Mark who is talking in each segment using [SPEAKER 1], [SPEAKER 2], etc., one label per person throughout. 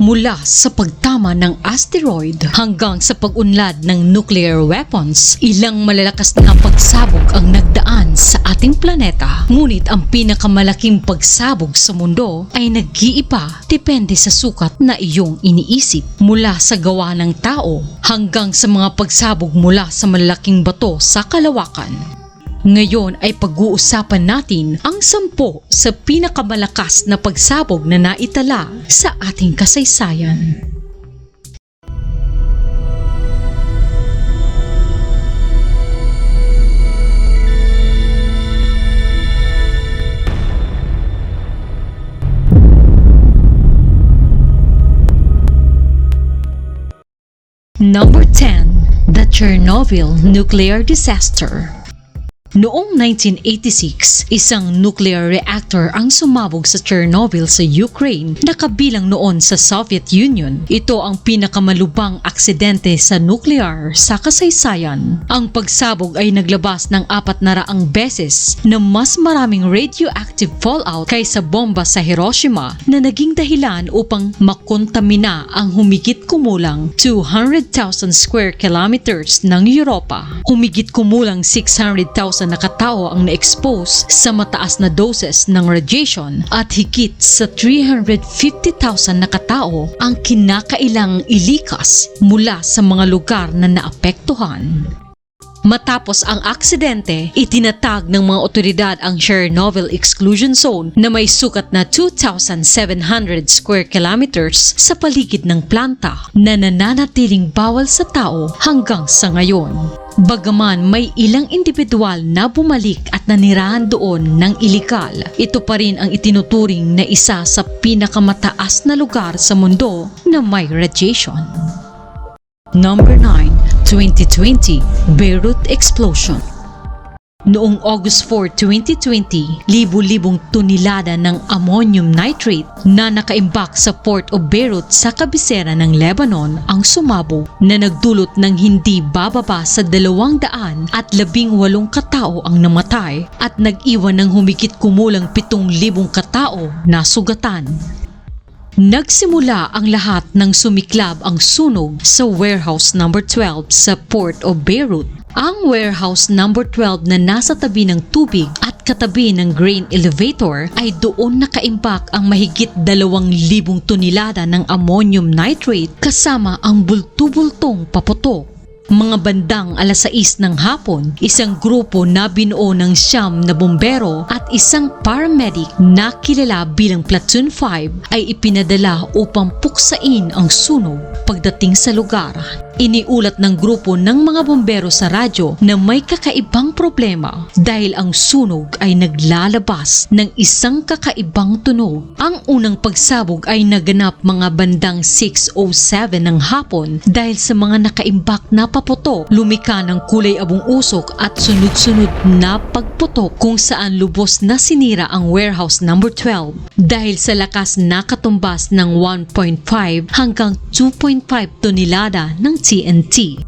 [SPEAKER 1] Mula sa pagtama ng asteroid hanggang sa pag-unlad ng nuclear weapons, ilang malalakas na pagsabog ang nagdaan sa ating planeta. Ngunit ang pinakamalaking pagsabog sa mundo ay nag-iiba depende sa sukat na iyong iniisip. Mula sa gawa ng tao hanggang sa mga pagsabog mula sa malalaking bato sa kalawakan. Ngayon ay pag-uusapan natin ang sampo sa pinakamalakas na pagsabog na naitala sa ating kasaysayan. Number 10. The Chernobyl Nuclear Disaster Noong 1986, isang nuclear reactor ang sumabog sa Chernobyl sa Ukraine na kabilang noon sa Soviet Union. Ito ang pinakamalubang aksidente sa nuclear sa kasaysayan. Ang pagsabog ay naglabas ng apat na raang beses na mas maraming radioactive fallout kaysa bomba sa Hiroshima na naging dahilan upang makontamina ang humigit kumulang 200,000 square kilometers ng Europa. Humigit kumulang 600,000 na katao ang na-expose sa mataas na doses ng radiation at higit sa 350,000 na katao ang kinakailang ilikas mula sa mga lugar na naapektuhan. Matapos ang aksidente, itinatag ng mga otoridad ang Chernobyl Exclusion Zone na may sukat na 2,700 square kilometers sa paligid ng planta na nananatiling bawal sa tao hanggang sa ngayon. Bagaman may ilang individual na bumalik at nanirahan doon ng ilikal, ito pa rin ang itinuturing na isa sa pinakamataas na lugar sa mundo na may radiation. Number 9, 2020 Beirut Explosion Noong August 4, 2020, libu-libong tunilada ng ammonium nitrate na nakaimbak sa Port of Beirut sa kabisera ng Lebanon ang sumabog na nagdulot ng hindi bababa sa dalawang daan at labing walong katao ang namatay at nag-iwan ng humigit kumulang pitong libong katao na sugatan. Nagsimula ang lahat ng sumiklab ang sunog sa warehouse number 12 sa Port of Beirut. Ang warehouse number 12 na nasa tabi ng tubig at katabi ng grain elevator ay doon nakaimbak ang mahigit 2,000 tonelada ng ammonium nitrate kasama ang bultubultong paputok. Mga bandang alas 6 ng hapon, isang grupo na binuo ng siyam na bombero at isang paramedic na kilala bilang Platoon 5 ay ipinadala upang puksain ang sunog pagdating sa lugar. Iniulat ng grupo ng mga bombero sa radyo na may kakaibang problema dahil ang sunog ay naglalabas ng isang kakaibang tunog. Ang unang pagsabog ay naganap mga bandang 6.07 ng hapon dahil sa mga nakaimbak na paputok, lumika ng kulay abong usok at sunod-sunod na pagputok kung saan lubos na sinira ang warehouse number 12 dahil sa lakas na katumbas ng 1.5 hanggang 2.5 tonelada ng TNT.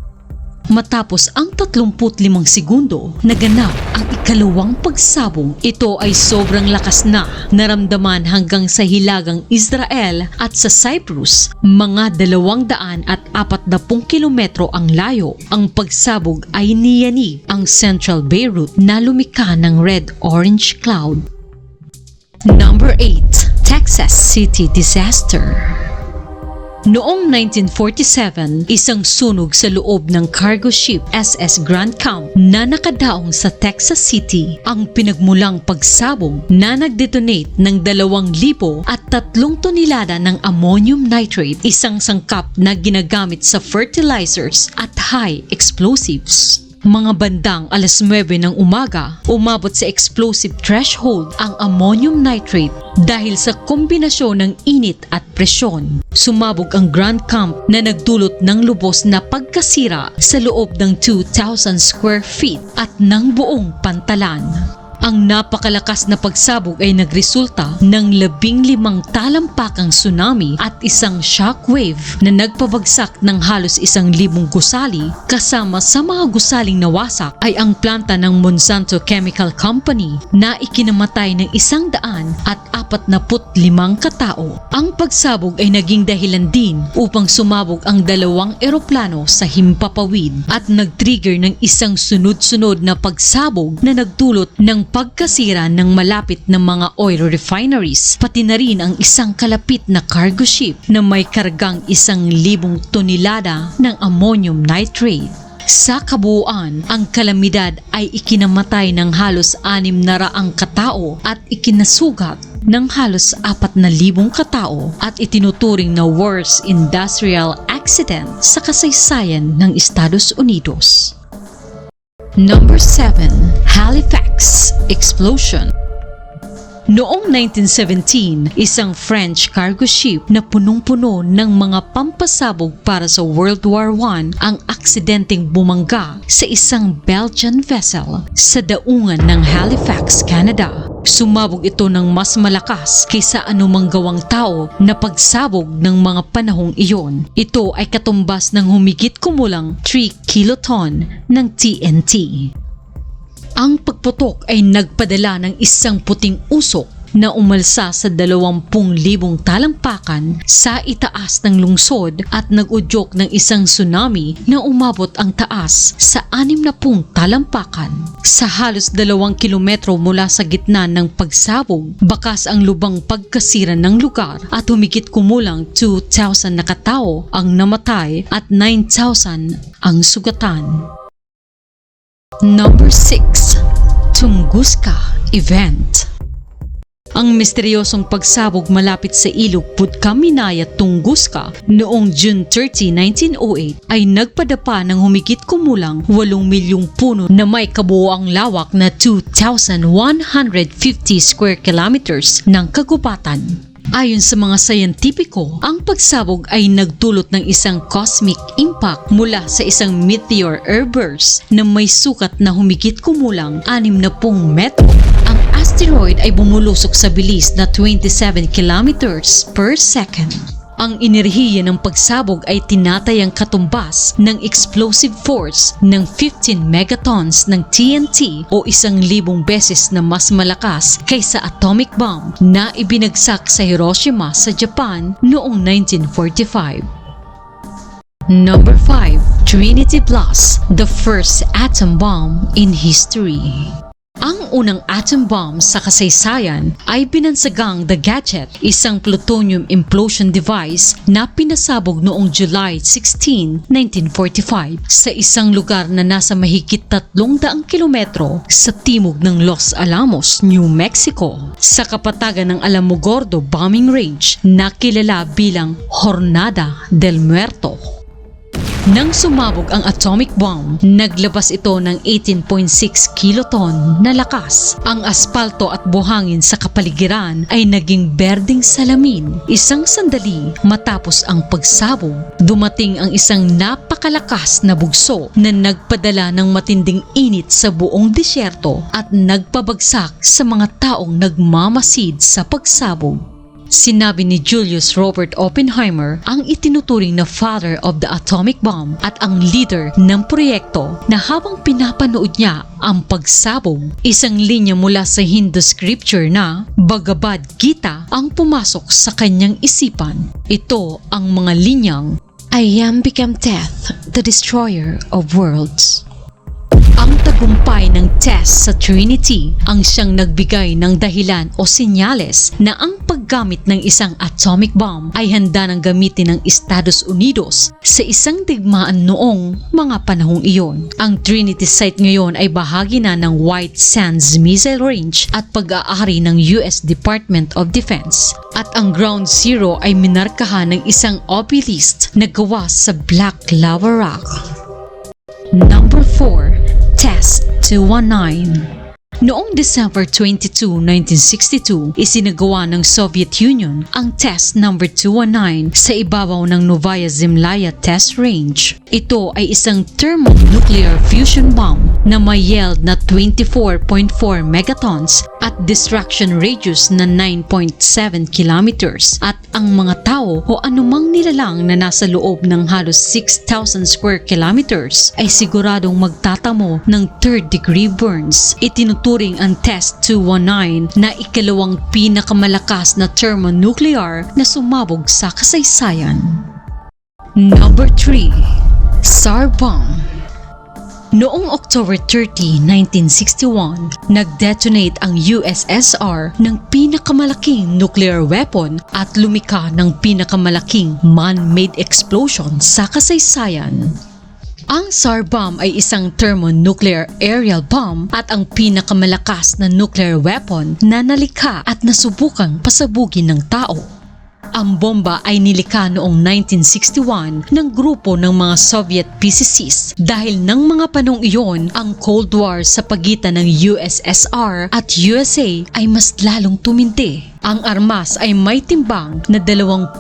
[SPEAKER 1] Matapos ang 35 segundo, naganap ang ikalawang pagsabog. Ito ay sobrang lakas na, naramdaman hanggang sa hilagang Israel at sa Cyprus, mga 200 at 40 kilometro ang layo. Ang pagsabog ay niyanig ang Central Beirut na lumika ng red-orange cloud. Number 8. Texas City Disaster Noong 1947, isang sunog sa loob ng cargo ship SS Grand Camp na nakadaong sa Texas City ang pinagmulang pagsabog na nagdetonate ng 2,000 at tatlong tonelada ng ammonium nitrate, isang sangkap na ginagamit sa fertilizers at high explosives. Mga bandang alas 9 ng umaga, umabot sa explosive threshold ang ammonium nitrate dahil sa kombinasyon ng init at presyon. Sumabog ang Grand Camp na nagdulot ng lubos na pagkasira sa loob ng 2,000 square feet at ng buong pantalan. Ang napakalakas na pagsabog ay nagresulta ng labing limang talampakang tsunami at isang shockwave na nagpabagsak ng halos isang libong gusali kasama sa mga gusaling nawasak ay ang planta ng Monsanto Chemical Company na ikinamatay ng isang daan at apat na limang katao. Ang pagsabog ay naging dahilan din upang sumabog ang dalawang eroplano sa himpapawid at nag-trigger ng isang sunod-sunod na pagsabog na nagdulot ng pagkasira ng malapit ng mga oil refineries pati na rin ang isang kalapit na cargo ship na may kargang isang libong tonelada ng ammonium nitrate. Sa kabuuan, ang kalamidad ay ikinamatay ng halos anim na raang katao at ikinasugat ng halos apat na libong katao at itinuturing na worst industrial accident sa kasaysayan ng Estados Unidos. Number 7. Halifax Explosion Noong 1917, isang French cargo ship na punong-puno ng mga pampasabog para sa World War I ang aksidenteng bumangga sa isang Belgian vessel sa daungan ng Halifax, Canada. Sumabog ito ng mas malakas kaysa anumang gawang tao na pagsabog ng mga panahong iyon. Ito ay katumbas ng humigit kumulang 3 kiloton ng TNT. Ang pagputok ay nagpadala ng isang puting usok na umalsa sa 20,000 talampakan sa itaas ng lungsod at nagudyok ng isang tsunami na umabot ang taas sa 60 talampakan. Sa halos dalawang kilometro mula sa gitna ng pagsabog, bakas ang lubang pagkasira ng lugar at humigit kumulang 2,000 na katao ang namatay at 9,000 ang sugatan. Number 6. Tunguska Event ang misteryosong pagsabog malapit sa ilog Putkaminaya, Tunguska noong June 30, 1908 ay nagpadapa ng humigit kumulang 8 milyong puno na may kabuoang lawak na 2,150 square kilometers ng kagubatan. Ayon sa mga sayantipiko, ang pagsabog ay nagdulot ng isang cosmic impact mula sa isang meteor airburst na may sukat na humigit kumulang 60 metro. Ang asteroid ay bumulusok sa bilis na 27 kilometers per second. Ang enerhiya ng pagsabog ay tinatayang katumbas ng explosive force ng 15 megatons ng TNT o isang libong beses na mas malakas kaysa atomic bomb na ibinagsak sa Hiroshima sa Japan noong 1945. Number 5. Trinity Blast, the first atom bomb in history. Ang unang atom bomb sa kasaysayan ay binansagang The Gadget, isang plutonium implosion device na pinasabog noong July 16, 1945 sa isang lugar na nasa mahigit 300 kilometro sa timog ng Los Alamos, New Mexico, sa kapatagan ng Alamogordo Bombing Range na kilala bilang Jornada del Muerto. Nang sumabog ang atomic bomb, naglabas ito ng 18.6 kiloton na lakas. Ang aspalto at buhangin sa kapaligiran ay naging berding salamin. Isang sandali matapos ang pagsabog, dumating ang isang napakalakas na bugso na nagpadala ng matinding init sa buong disyerto at nagpabagsak sa mga taong nagmamasid sa pagsabog. Sinabi ni Julius Robert Oppenheimer ang itinuturing na father of the atomic bomb at ang leader ng proyekto na habang pinapanood niya ang pagsabog, isang linya mula sa Hindu scripture na Bhagavad Gita ang pumasok sa kanyang isipan. Ito ang mga linyang I am become death, the destroyer of worlds. Tagumpay ng test sa Trinity ang siyang nagbigay ng dahilan o senyales na ang paggamit ng isang atomic bomb ay handa ng gamitin ng Estados Unidos sa isang digmaan noong mga panahong iyon. Ang Trinity site ngayon ay bahagi na ng White Sands Missile Range at pag-aari ng US Department of Defense. At ang Ground Zero ay minarkahan ng isang obelisk na gawa sa Black Lava Rock. Number 4. Test 219 Noong December 22, 1962, isinagawa ng Soviet Union ang test number 219 sa ibabaw ng Novaya Zemlya Test Range. Ito ay isang thermonuclear fusion bomb na may yield na 24.4 megatons at destruction radius na 9.7 kilometers at ang mga tao o anumang nilalang na nasa loob ng halos 6,000 square kilometers ay siguradong magtatamo ng third degree burns. Itinuturing ang test 219 na ikalawang pinakamalakas na thermonuclear na sumabog sa kasaysayan. Number 3. SAR Bomb Noong October 30, 1961, nag-detonate ang USSR ng pinakamalaking nuclear weapon at lumika ng pinakamalaking man-made explosion sa kasaysayan. Ang SAR bomb ay isang thermonuclear aerial bomb at ang pinakamalakas na nuclear weapon na nalikha at nasubukang pasabugin ng tao. Ang bomba ay nilikha noong 1961 ng grupo ng mga Soviet PCCs dahil ng mga panong iyon ang Cold War sa pagitan ng USSR at USA ay mas lalong tuminti. Ang armas ay may timbang na 27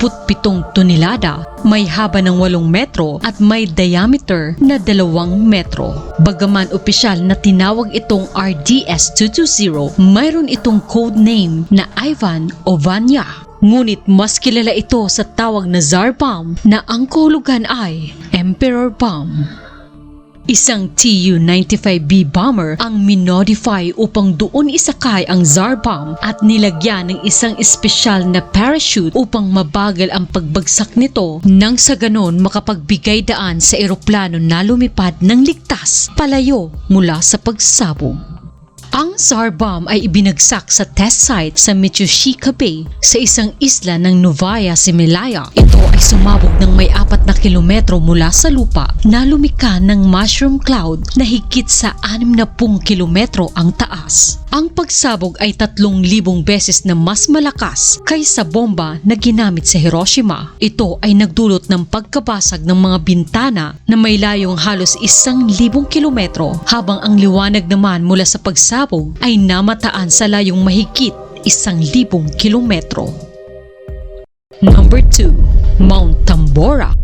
[SPEAKER 1] tonelada, may haba ng 8 metro at may diameter na 2 metro. Bagaman opisyal na tinawag itong RDS-220, mayroon itong code name na Ivan o Vanya. Ngunit mas kilala ito sa tawag na Tsar Bomb na ang kahulugan ay Emperor Bomb. Isang Tu-95B bomber ang minodify upang doon isakay ang Tsar Bomb at nilagyan ng isang espesyal na parachute upang mabagal ang pagbagsak nito nang sa ganon makapagbigay daan sa eroplano na lumipad ng ligtas palayo mula sa pagsabog. Ang Tsar Bomb ay ibinagsak sa test site sa Michoshika Bay sa isang isla ng Novaya Zemlya. Ito ay sumabog ng may apat na kilometro mula sa lupa na lumika ng mushroom cloud na higit sa 60 kilometro ang taas. Ang pagsabog ay 3,000 beses na mas malakas kaysa bomba na ginamit sa Hiroshima. Ito ay nagdulot ng pagkabasag ng mga bintana na may layong halos 1,000 kilometro habang ang liwanag naman mula sa pagsabog ay namataan sa layong mahigit 1,000 kilometro. Number 2. Mount Tambora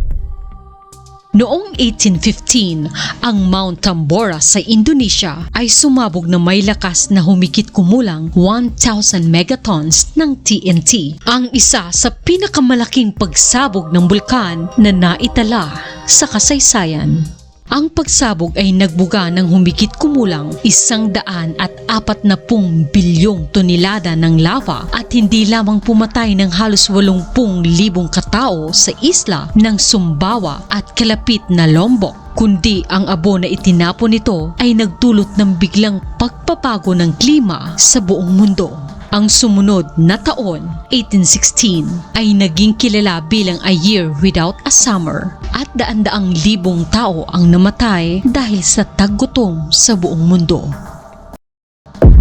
[SPEAKER 1] Noong 1815, ang Mount Tambora sa Indonesia ay sumabog na may lakas na humigit kumulang 1,000 megatons ng TNT. Ang isa sa pinakamalaking pagsabog ng bulkan na naitala sa kasaysayan. Ang pagsabog ay nagbuga ng humigit kumulang isang daan at apat na pung bilyong tonelada ng lava at hindi lamang pumatay ng halos walumpung libong katao sa isla ng Sumbawa at kalapit na Lombok kundi ang abo na itinapon nito ay nagdulot ng biglang pagpapago ng klima sa buong mundo. Ang sumunod na taon, 1816, ay naging kilala bilang a year without a summer at daan-daang libong tao ang namatay dahil sa taggutom sa buong mundo.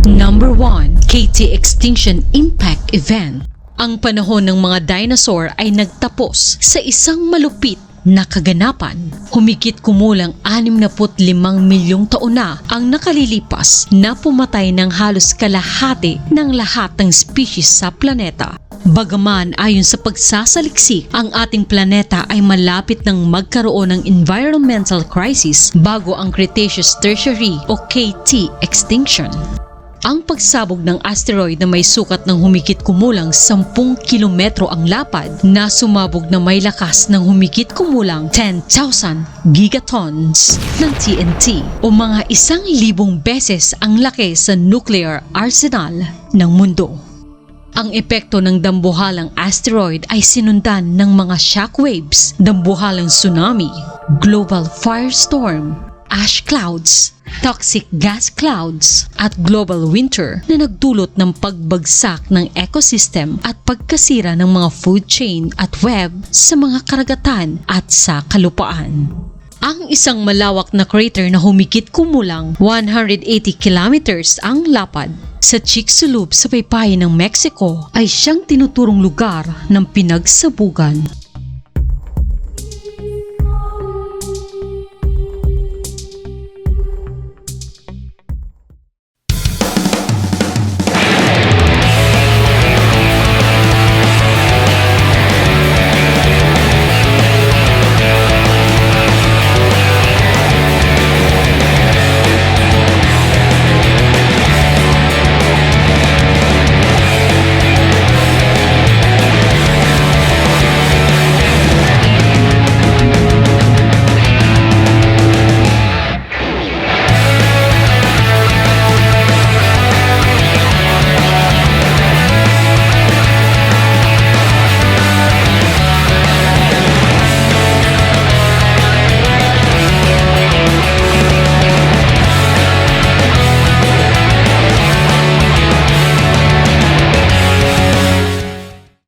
[SPEAKER 1] Number 1, KT Extinction Impact Event. Ang panahon ng mga dinosaur ay nagtapos sa isang malupit na kaganapan. Humigit kumulang 65 milyong taon na ang nakalilipas na pumatay ng halos kalahati ng lahat ng species sa planeta. Bagaman ayon sa pagsasaliksik, ang ating planeta ay malapit ng magkaroon ng environmental crisis bago ang Cretaceous Tertiary o KT extinction. Ang pagsabog ng asteroid na may sukat ng humigit kumulang 10 kilometro ang lapad na sumabog na may lakas ng humigit kumulang 10,000 gigatons ng TNT o mga isang libong beses ang laki sa nuclear arsenal ng mundo. Ang epekto ng dambuhalang asteroid ay sinundan ng mga shockwaves, dambuhalang tsunami, global firestorm, ash clouds, toxic gas clouds at global winter na nagdulot ng pagbagsak ng ecosystem at pagkasira ng mga food chain at web sa mga karagatan at sa kalupaan. Ang isang malawak na crater na humigit kumulang 180 kilometers ang lapad sa Chicxulub sa paypayan ng Mexico ay siyang tinuturong lugar ng pinagsabugan